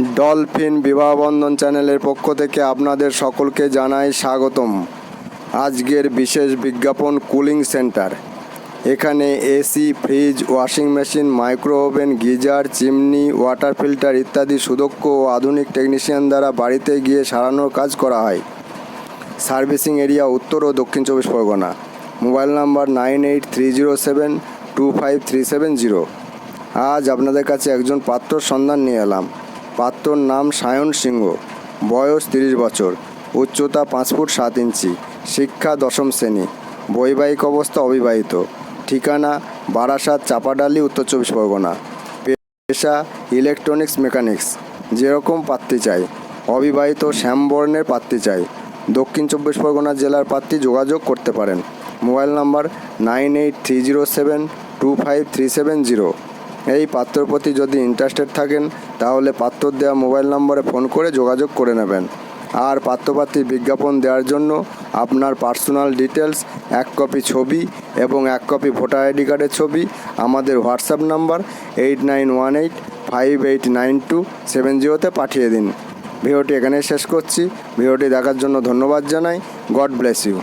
Dolphin Bibahabandhan চ্যানেলের পক্ষ থেকে আপনাদের সকলকে জানাই স্বাগতম। আজকের বিশেষ বিজ্ঞাপন কুলিং সেন্টার। এখানে AC, fridge, washing machine micro oven geyser, chimney, water filter ইত্যাদি সুদক্ষ ও আধুনিক টেকনিশিয়ান দ্বারা বাড়িতে গিয়ে সারানোর কাজ করা হয়। সার্ভিসিং এরিয়া উত্তর ও দক্ষিণ চব্বিশ Parganas. Mobile number nine eight three zero seven two five three seven zero. আজ আপনাদের কাছে একজন পাত্র সন্ধান নিয়ে এলাম। পাত্রর নাম সায়ন সিংহ। বয়স তিরিশ বছর। উচ্চতা পাঁচ ফুট সাত ইঞ্চি। শিক্ষা দশম শ্রেণি। বৈবাহিক অবস্থা অবিবাহিত। ঠিকানা বারাসাত চাপাডালি, উত্তর চব্বিশ পরগনা। পেশা ইলেকট্রনিক্স মেকানিক্স। যেরকম পাত্রী চাই। অবিবাহিত শ্যামবর্ণের পাত্রী চাই। দক্ষিণ চব্বিশ পরগনা জেলার পাত্রী যোগাযোগ করতে পারেন। Mobile number nine eight three zero seven two five three seven zero. এই পাত্রর প্রতি যদি ইন্টারেস্টেড থাকেন, তাহলে পাত্র দেওয়া মোবাইল নম্বরে ফোন করে যোগাযোগ করে নেবেন। আর পাত্রপাত্রীর বিজ্ঞাপন দেওয়ার জন্য আপনার পার্সোনাল ডিটেলস এক কপি ছবি এবং এক কপি ভোটার আইডি কার্ডের ছবি, আমাদের WhatsApp number eight nine one eight five eight nine two seven জিরোতে পাঠিয়ে দিন। ভিডিওটি এখানেই শেষ করছি। ভিডিওটি দেখার জন্য ধন্যবাদ জানাই। God bless you